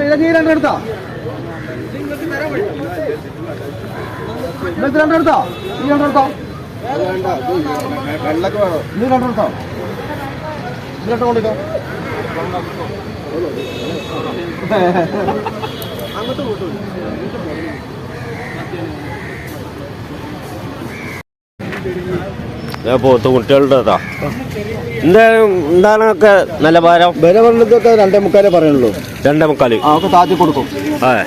ഇതൊക്കെ ഈ രണ്ടെടുത്താ ഇതൊക്കെ രണ്ടെടുത്താ ഈ രണ്ടെടുത്തോ നീ രണ്ടെടുത്തോ ഇതിലോട്ട് കൊണ്ടിട്ടോ ദേ പോത്ത് കുട്ടികളുടേതാ എന്താ എന്താണൊക്കെ നല്ല ഭാരം വില പറഞ്ഞതൊക്കെ രണ്ടേ മുക്കാലേ പറയുള്ളൂ. രണ്ടേ മുക്കാൽ. ആ ഒക്കെ താത്തി കൊടുക്കും. അതെ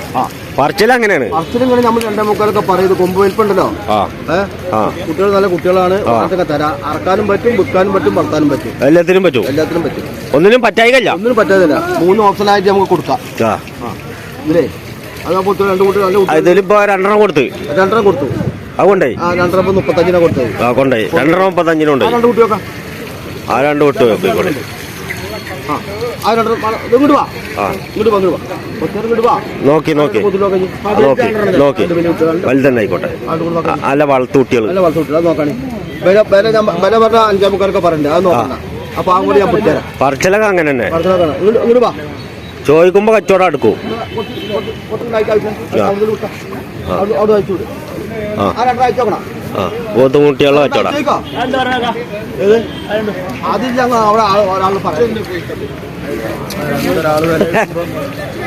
പറച്ചിൽ അങ്ങനെയാണ്. പറച്ചിലും നമ്മൾ രണ്ടേ മുക്കാലൊക്കെ പറയുന്നത് കൊമ്പ് വലിപ്പുണ്ടല്ലോ. കുട്ടികൾ നല്ല കുട്ടികളാണ്. അതൊക്കെ തരാം. അറക്കാനും പറ്റും വിൽക്കാനും പറ്റും വളർത്താനും പറ്റും. എല്ലാത്തിനും പറ്റും? എല്ലാത്തിനും പറ്റും. ഒന്നിനും പറ്റായില്ല ഒന്നിനും പറ്റാതില്ല. മൂന്ന് ഓപ്ഷൻ ആയിട്ട് നമുക്ക് കൊടുക്കാം. ഇതിലേ അത് കുട്ടികൾ രണ്ട് കുട്ടികൾ ഇതിലിപ്പോ രണ്ടെണ്ണം കൊടുത്ത്. രണ്ടെണ്ണം കൊടുത്തു. അത് കൊണ്ടായി ആ രണ്ടര ഇപ്പൊ മുപ്പത്തഞ്ചിനെ കൊടുത്തത് ആ കൊണ്ടായി ഉണ്ടായി രണ്ട് ആ രണ്ട് രണ്ടര നോക്കി നോക്കി നോക്കി നോക്കി രണ്ട് വലിയ കുട്ടികളുണ്ട്. വലുതന്നെ ആയിക്കോട്ടെ അത് കൂടെ നോക്കാം. ആ, നല്ല വളർത്തു കുട്ടികൾ നല്ല വളർത്തു കുട്ടികൾ അത് നോക്കാണ് വില വില ഞാൻ പറഞ്ഞ അഞ്ചാം മുക്കാലൊക്കെ അത് നോക്കണ്ട അപ്പൊ ആ ഞാൻ പിടിച്ചേരാം പറച്ചിലൊക്കെ അങ്ങനെ തന്നെ ചോദിക്കുമ്പോ കച്ചവടം എടുക്കും പോത്തും കുട്ടികളുടെ കച്ചവടം? അതില്ല അവിടെ ഒരാൾ പറയാം.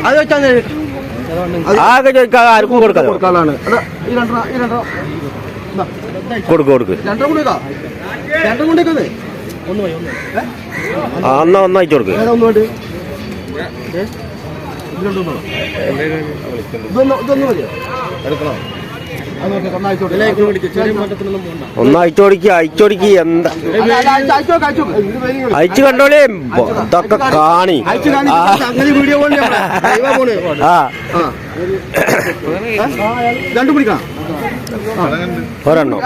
അത് വെച്ചാൽ ആകെ ചോദിക്കാതെ ആർക്കും കൊടുക്കാം കൊടുക്കാനാണ്. കൊടുക്കും കൊടുക്ക്. രണ്ടെണ്ണം കൂടി രണ്ടെണ്ണം കൂടി ഒന്ന് പോയി ഒന്ന് ഏ? ഒന്ന് അയച്ചു കൊടുക്ക്? ഇതൊന്ന് ഇതൊന്ന് മതിയോ? എടുക്കണോ? അത് അയച്ചോടിക്ക് എന്താ? അയച്ച് കണ്ടോളേ. ഇതൊക്കെ കാണി. ആ. രണ്ടു ഒരെണ്ണം?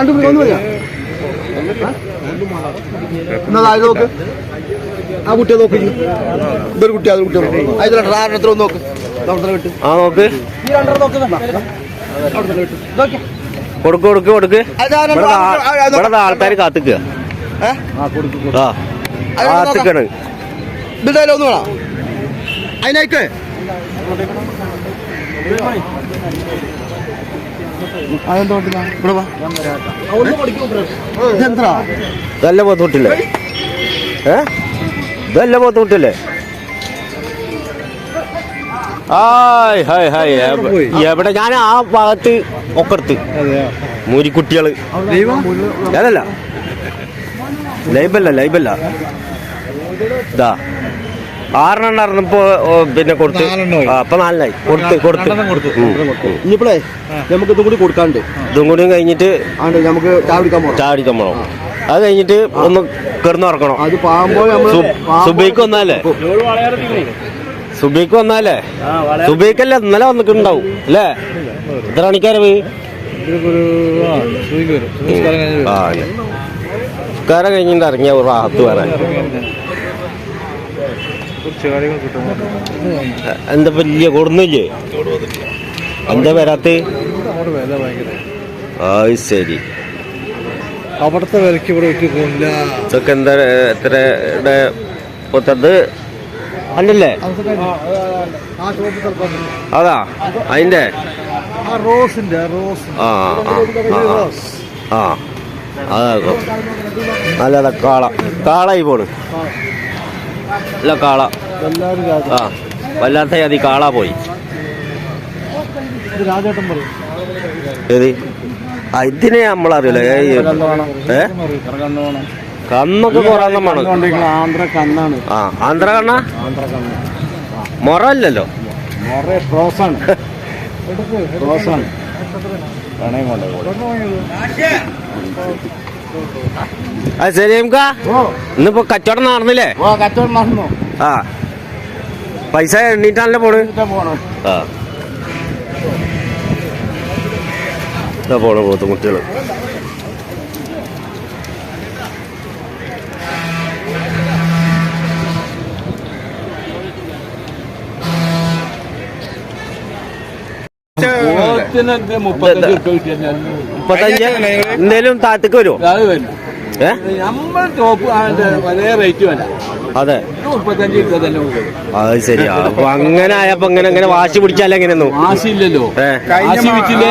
നോക്ക്. ആ കുട്ടിയെ നോക്ക്. ഇതൊരു കുട്ടി അത് കുട്ടി അതിൽ രണ്ടെണ്ണത്തിൽ ഒന്ന് നോക്ക്. അവിടെ വിട്ട്. ആ നോക്ക്. ഈ രണ്ടെണ്ണം കൊടുക്ക് കൊടുക്ക് കൊടുക്ക്. ഇവിടെ ആൾക്കാർ കാത്തിക്കുക കാത്തിക്കണ്. ഇതായാലും ഒന്ന് വേണം ഇതല്ല പോത്തുട്ടില്ലേ ഏ? ഇതല്ല പോത്തുട്ടില്ലേ ഹായ് ഹായ്. ഹായ് എവ- എവിടെ? ഞാൻ ആ ഭാഗത്ത് ഒക്കർത്ത് എടുത്ത് മൂരിക്കുട്ടികൾ. ഞാനല്ല. ലൈബല്ല ലൈബല്ല. ഇതാ ആറെണ്ണം ഇപ്പോ പിന്നെ കൊടുത്ത്. അപ്പൊ നാലിനായി കൊടുത്ത് കൊടുത്ത്. ഇനിയിപ്പോഴേ നമുക്ക് ഇതും കൂടി കൊടുക്കാണ്ട് ഇതും കൂടി കഴിഞ്ഞിട്ട് നമുക്ക് ചാടിക്കാൻ പോണം. അത് കഴിഞ്ഞിട്ട് ഒന്ന് കിടന്നുറക്കണം സുബൈക്ക് വന്നാലേ? സുബൈക്ക് വന്നാലേ? സുബൈക്കല്ല ഇന്നലെ വന്നിട്ടുണ്ടാവും അല്ലേ? എത്ര മണിക്കാരെ പോയി ആ കഴിഞ്ഞിട്ട് ഇറങ്ങിയ ഒരു റാഹത്ത് വരാൻ. എന്താ വലിയ കൊടുന്നില്ലേ? എന്താ വരാത്ത? ആ ശരി. അവിടുത്തെ വിലക്ക് ഇവിടെ ഇതൊക്കെ എന്താ എത്രയുടെ? പുത്തത് അല്ലല്ലേ? അതാ അതിന്റെ ആ റോസിന്റെ റോസ്. ആ ആ ആ ആ അതാ നല്ലതാ കാള. കാളായി പോണ്. അല്ല കാള. ആ വല്ലാത്ത അതി കാള പോയി. ഏത്? ഇതിനെ നമ്മളറിയില്ല. ഏ? കന്നൊക്കെ കൊറേണ്ണം വേണം ആന്ധ്ര ആ ആന്ധ്ര കണ്ണ? മൊറ അല്ലല്ലോ ക്രോസാണ് ക്രോസാണ് അത് ശരി നമുക്ക് ഇന്നിപ്പോ കച്ചവടം നടന്നില്ലേ? കച്ചവടം നടന്നു. ആ. പൈസ എണ്ണീട്ടാണല്ലോ പോണ്. ആ. പോണ പോത്ത് മുപ്പത്തഞ്ച് എന്തേലും താഴത്തേക്ക് വരുമോ അത് വരും. ഏ? നമ്മൾ ടോപ്പ് അതിന്റെ ഒരേ റേറ്റ് വേണ്ട അതെ. ശരിയാ. അപ്പൊ അങ്ങനെ ആയപ്പോ അങ്ങനെ അങ്ങനെ വാശി പിടിച്ചാൽ എങ്ങനെ ആശി വിറ്റില്ലേ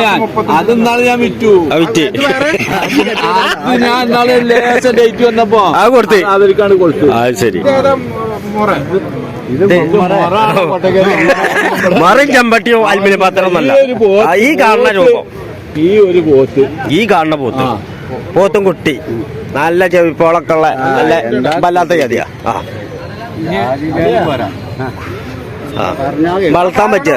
ഞാൻ? വിറ്റു. ആ വിറ്റ്. ഞാൻ ലേശം ഡേറ്റ് വന്നപ്പോ അത് കൊടുത്ത്. അവർക്കാണ് കൊടുത്തു അത് ശരി. മറും. ചെമ്പട്ടിയോ അൽമിനി പാത്രം ഒന്നല്ല ഈ ആ, ഈ കാണുന്ന രൂപം. ഈ ഒരു പോത്ത്. ഈ കാണുന്ന പോത്ത്. പോത്തും കുട്ടി. നല്ല ചെവിപ്പോളൊക്കെ ഉള്ള നല്ല വല്ലാത്ത ജാതിയാ. ആ. ആ. വളർത്താൻ പറ്റിയ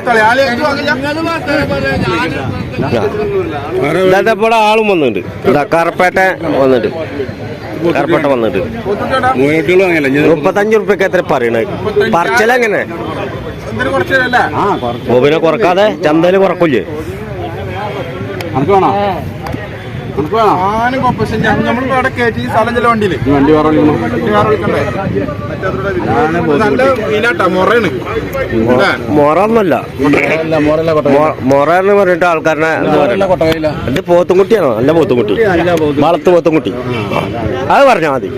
ഇവിടെ ആളും വന്നിട്ടുണ്ട്. കറുപ്പേട്ട വന്നിട്ട് കറുപ്പേട്ട വന്നിട്ട്. മുപ്പത്തഞ്ച് റുപ്യക്ക് എത്ര പറയണത് പറച്ചലെങ്ങനെ ബോബിനെ കുറക്കാതെ ചന്തയിൽ വേണോ? ആനും നമ്മളിപ്പോ അവിടെ കയറ്റി സ്ഥലം ചില വണ്ടി വേറെ നല്ല മീനാട്ടാ മുറയാണ്. മൊറ ഒന്നല്ല മോറല്ല മോറല്ല മൊറ എന്ന് പറഞ്ഞിട്ട് ആൾക്കാരനെ എന്റെ ഇത് പോത്തുംകുട്ടിയാണോ? നല്ല പോത്തുംകുട്ടി. വളത്ത് പോത്തുംകുട്ടി. അത് പറഞ്ഞാ മതി.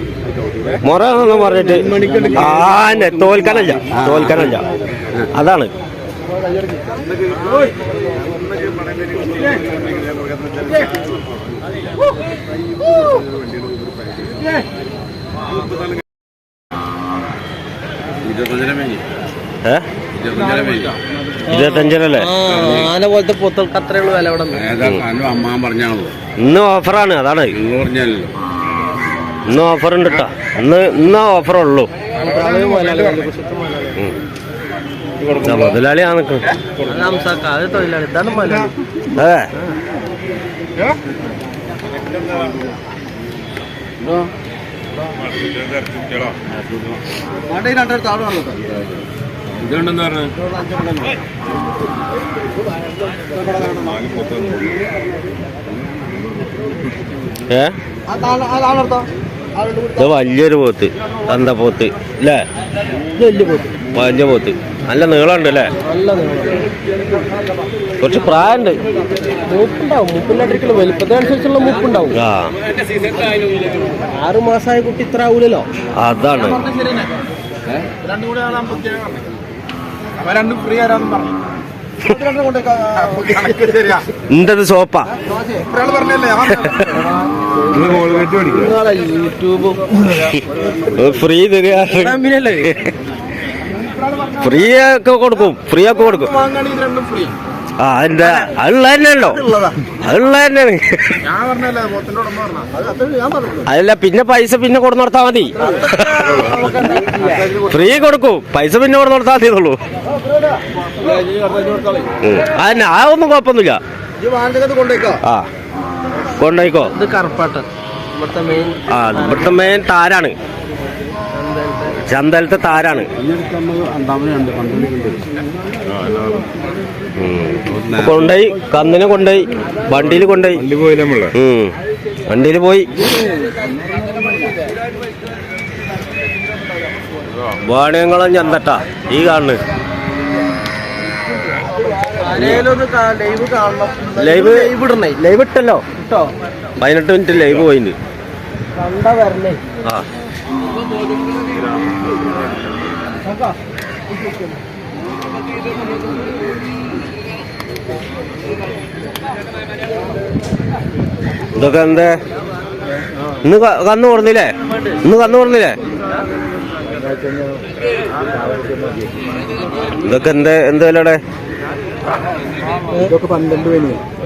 മൊറ എന്ന് പറഞ്ഞിട്ട് ആന്നെ തോൽക്കാനല്ല. തോൽക്കാനല്ല. അതാണ്. ഏ ഇരുപത്തഞ്ചരല്ലേ ആന പോലത്തെ പൊത്തൾക്ക് അത്രേ ഉള്ളൂ വില ഇവിടെ അമ്മാൻ പറഞ്ഞാണല്ലോ. ഇന്ന് ഓഫറാണ് അതാണ്. പറഞ്ഞല്ലോ ഇന്ന് ഓഫർ ഉണ്ട് കേട്ടോ ഇന്ന് ഇന്ന് ഓഫർ ഉള്ളൂ ഇതാ മുതലാളിയാണ് നിൽക്കുന്നത് ഹംസാക്ക അത് മലയാളി അതെ ഇതുണ്ടെന്ന് പറഞ്ഞു? ഏ? ഇത് വലിയൊരു പോത്ത് തന്ത പോത്ത് അല്ലേ വലിയ പോത്ത്. നല്ല നീളമുണ്ട് അല്ലേ നല്ല നീളം. കുറച്ച് പ്രായമുണ്ട്. മൂപ്പുണ്ടാവും മൂപ്പില്ലാണ്ടിരിക്കലും വലുപ്പത്തിനനുസരിച്ചുള്ള മൂപ്പുണ്ടാവും ആ. ആറു മാസമായ കുട്ടി ഇത്ര ആവൂലല്ലോ? അതാണ്. എന്തത് സോപ്പാ. യൂട്യൂബും ഫ്രീ കമ്പനിയല്ലേ ഫ്രീ ഒക്കെ കൊടുക്കും. ഫ്രീ ഒക്കെ കൊടുക്കും. ആ എന്താ അതുള്ള തന്നെയല്ലോ. അതുള്ള തന്നെയാണ്. അതല്ല പിന്നെ പൈസ പിന്നെ കൊടുന്നു നടത്താൽ മതി. ഫ്രീ കൊടുക്കും. പൈസ പിന്നെ കൊടുന്നു നടത്താൽ മതിയുള്ളൂ അതന്നെ ആ ഒന്നും കുഴപ്പമൊന്നുമില്ല. ആ കൊണ്ടോയിക്കോ ഇത് കറുപ്പാട്ടൻ ഇവിടുത്തെ മെയിൻ ആ ഇവിടുത്തെ മെയിൻ താരാണ്. ചന്തലത്തെ താരാണ്. കൊണ്ടുപോയി കന്നിനെ കൊണ്ടുപോയി വണ്ടിയിൽ കൊണ്ടുപോയി. വണ്ടിയിൽ പോയി. വാണിയംകുളം ചന്തട്ട ഈ കാണ് ലൈവ് കാണണം ലൈവ് ഇട്ടല്ലോ. പതിനെട്ട് മിനിറ്റ് ലൈവ് പോയിണ്ട് കണ്ട ആ. ഇതൊക്കെ എന്തേ? ഇന്ന് കന്നു കൊടുന്നില്ലേ ഇന്ന് കന്ന് കൊടുന്നില്ലേ ഇതൊക്കെ എന്ത് എന്ത് വിലയുടെ? ഇതൊക്കെ പന്ത്രണ്ട് കേട്ടോട്ടെ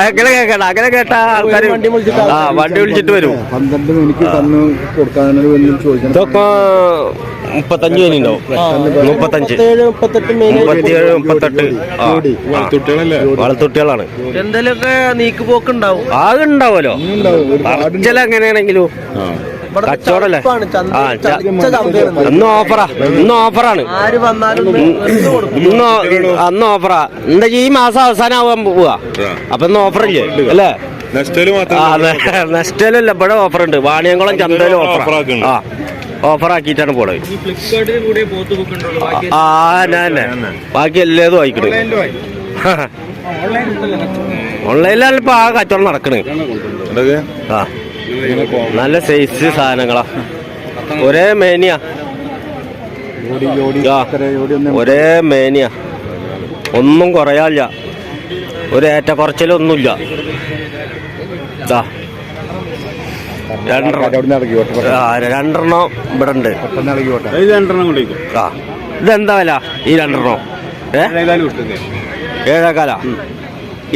അങ്ങനെ കേക്കട്ടെ അങ്ങനെ കേട്ട ആൾക്കാർ വണ്ടി വിളിച്ചിട്ട് ആ വണ്ടി വിളിച്ചിട്ട് വരും. പന്ത്രണ്ട് മണിക്ക് തന്നു കൊടുക്കാനൊരു വലിയ ചോദിക്കണം ഇതൊക്കെ മുപ്പത്തഞ്ച് ഉണ്ടാവും. മുപ്പത്തഞ്ച്. മുപ്പത്തിയേഴ് മുപ്പത്തെട്ട് വളത്തുട്ടികളാണ്. എന്തെങ്കിലുമൊക്കെ നീക്ക് ഉണ്ടാവും ആകെ ഉണ്ടാവുമല്ലോ. എങ്ങനെയാണെങ്കിലും കച്ചവടല്ലേ? ആ ഇന്ന് ഓഫറാ ഇന്ന് ഓഫറാണ്. ആര് വന്നാലും എടുത്ത് കൊടുക്കും. ഇന്ന് അന്ന് ഓഫറാ. എന്താ ഈ മാസം അവസാനം ആവാൻ പോവാ അപ്പൊ ഇന്ന് ഓഫർ ഇല്ലേ. അല്ലേ? നെസ്റ്റലല്ല ഇവിടെ ഓഫർ ഉണ്ട് വാണിയംകുളം ചന്തയിലും ഓഫർ ആ ഓഫർ ആക്കിയിട്ടാണ് പോണത് ആ ഞാൻ ബാക്കി എല്ലാതും വായിക്കണേ ഓൺലൈനിലാണ് ഇപ്പൊ ആ കച്ചവടം നടക്കണേ. ആ. നല്ല സൈസ് സാധനങ്ങളാ. ഒരേ മേനിയാ. ഒരേ മേനിയാ. ഒന്നും കുറയാല്ല. ഒരു ഏറ്റക്കുറച്ചിലൊന്നുമില്ല. ഇതാ രണ്ടെണ്ണം. ആ, രണ്ടെണ്ണം ഇവിടെ ഉണ്ട് ആ ഇതെന്താ വില? ഈ രണ്ടെണ്ണം. ഏ?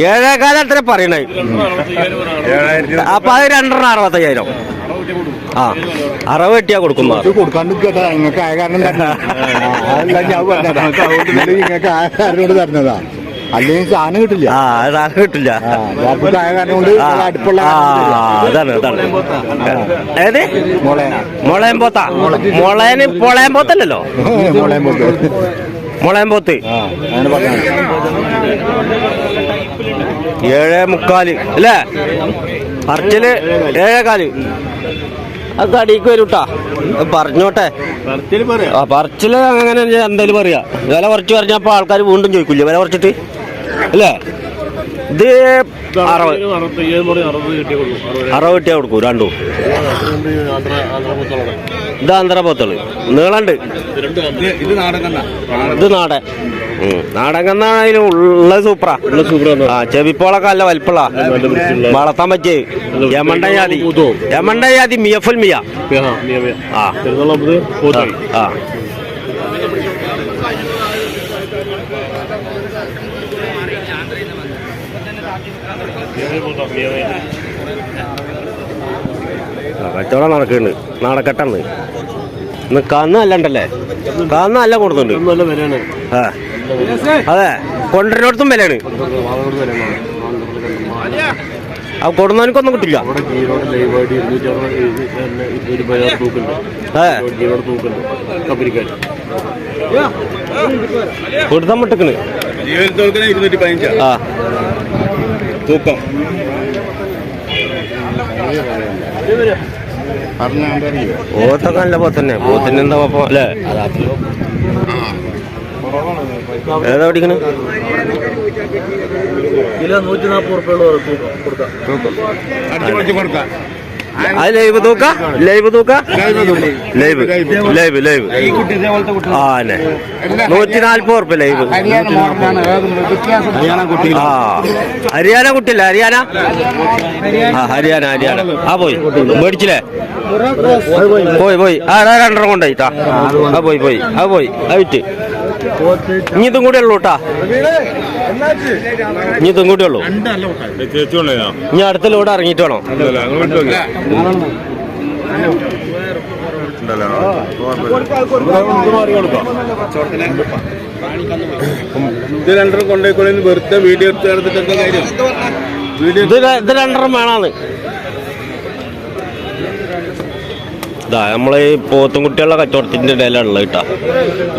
ഏഴേക്കാല ഏഴേക്കാല എത്ര പറയണേ അപ്പൊ അത് രണ്ടെണ്ണം അറുപത്തയ്യായിരം. ആ അറവ് വെട്ടിയാ കൊടുക്കുന്ന. കൊടുക്കാണ്ട് നിങ്ങൾക്ക് ആയ കാരണം നിങ്ങൾക്ക് ആയ കാരണം കൊണ്ട് തരുന്നതാ അല്ലെങ്കിൽ സാധനം കിട്ടില്ല. ആ അത് അത് കിട്ടില്ല. ആ, യാത്രയ്ക്ക് ആയ കാരണം കൊണ്ട് ആ, നല്ല അടുപ്പുള്ള ആ, അതാണ് അതാണ്. ഏത്? മോളെ. മുളയം പോത്ത് മുളയന് പൊളയം പോത്തല്ലല്ലോ മോളെ പോക്ക് മുളയം പോത്ത് ആ അങ്ങനെ പറഞ്ഞാൽ ഏഴേ മുക്കാൽ അല്ലേ? പറച്ചിൽ ഏഴേകാൽ അത് കടിക്ക് വരൂട്ടാ. പറഞ്ഞോട്ടെ. ആ പറച്ചിൽ അങ്ങനെ എന്തായാലും പറയാ. വില കുറച്ച് പറഞ്ഞപ്പോ ആൾക്കാർ വീണ്ടും ചോദിക്കില്ലേ? വില കുറച്ചിട്ട്? അല്ലേ? ഇത് അറുപത്. അറുപത് കിട്ടിയാ കൊടുക്കൂ രണ്ടു. ഇത് ആന്ധ്രാപോത്തുള്ളു നീളണ്ട്. ഇത് നാടൻ. കണ്ണ ഇത് നാടൻ ഉം. നാടൻ കന്നാണെങ്കിലും ഉള്ളത് സൂപ്പറാ ആ ചെവിപ്പോളൊക്കെ നല്ല വലിപ്പുള്ള. വളർത്താൻ പറ്റിയേ യമണ്ട ജാതി. യമണ്ട ജാതി മിയഫുൽ മിയ. ആ ആ. കച്ചവടം നടക്കുന്നുണ്ട്. നാടക്കെട്ടാണ് ഇന്ന് കന്ന് നല്ല ഉണ്ടല്ലേ? കന്ന് അല്ല കൊടുക്കുന്നുണ്ട്. ആ. അതെ കൊണ്ടുവരുന്നിടത്തും വിലയാണ്. ആ കൊടുന്നവനക്കൊന്നും കിട്ടില്ല. അതെ. കൊടുത്താൻ മുട്ടക്കണ്. ആ. തൂക്കം. പറഞ്ഞറിയോ പോത്തൊക്കെ നല്ല പോത്തന്നെ പോത്തിന് എന്താ കുഴപ്പം അല്ലേ ഏതാ പഠിക്കണ്? കിലോ നൂറ്റി നാൽപ്പത് കൊടുക്കാം. അത് ലൈവ് തൂക്ക? ലൈവ് തൂക്ക? Live live live. ഈ കുട്ടി ഇതേപോലത്തെ കുട്ടി. ആ നൂറ്റി നാല്പത് ഉറുപ്പ ലൈവ്. ഹരിയാന മോഡലാണ് ഹരിയാന കുട്ടി. ആ ഹരിയാന കുട്ടില്ല ഹരിയാന? ആ ഹരിയാന ഹരിയാന. ആ പോയി. മേടിച്ചില്ലേ? പോയി പോയി. ആ രണ്ടര രണ്ടെണ്ണം കൊണ്ടായിട്ടാ ആ പോയി പോയി. ആ പോയി. ആ വിറ്റ്. ഇനി ഇതും കൂടെ ഉള്ളൂ കേട്ടാ ഇനി ഇതും കൂടെ ഉള്ളൂ. ഇനി അടുത്ത ലോഡ് ഇറങ്ങിയിട്ട് വേണം. ഇത് രണ്ടെണ്ണം വേണമെന്ന് വെറുതെ വീഡിയോ എടുത്ത് കാര്യം? ഇത് വേണാന്ന്. ഇതാ നമ്മൾ ഈ പോത്തുംകുട്ടികളുടെ കച്ചവടത്തിന്റെ ഇടയിലുള്ളത് കേട്ടോ.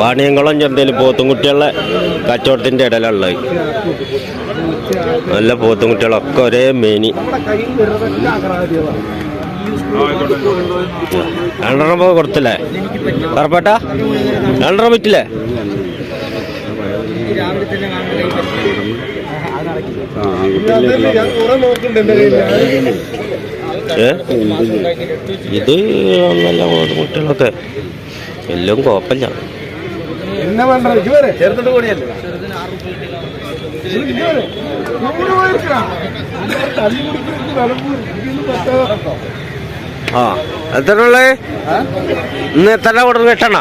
വാണിയംകുളം ചന്തയിൽ പോത്തുംകുട്ടികളുടെ കച്ചവടത്തിന്റെ ഇടയിലുള്ളത് നല്ല പോത്തുംകുട്ടികളൊക്കെ ഒരേ മേനി. രണ്ടെണ്ണം പോ കൊടുത്തില്ലേ? ഉറപ്പേട്ടാ? രണ്ടെണ്ണം പറ്റില്ലേ ഏ ഇത് നല്ല കുട്ടികളൊക്കെ എല്ലാം കുഴപ്പമില്ല. ആ എത്ര ഉള്ളേ? ഇന്ന് എത്ര കൊടുക്കുന്നത് എട്ടെണ്ണ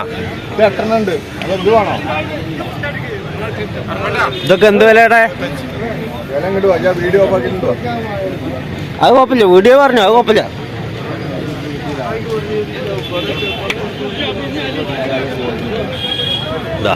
ഇതൊക്കെ എന്ത് വിലയുടെ? വീഡിയോ അത് കുഴപ്പമില്ല. വീഡിയോ പറഞ്ഞു അത് കുഴപ്പമില്ല. ഇതാ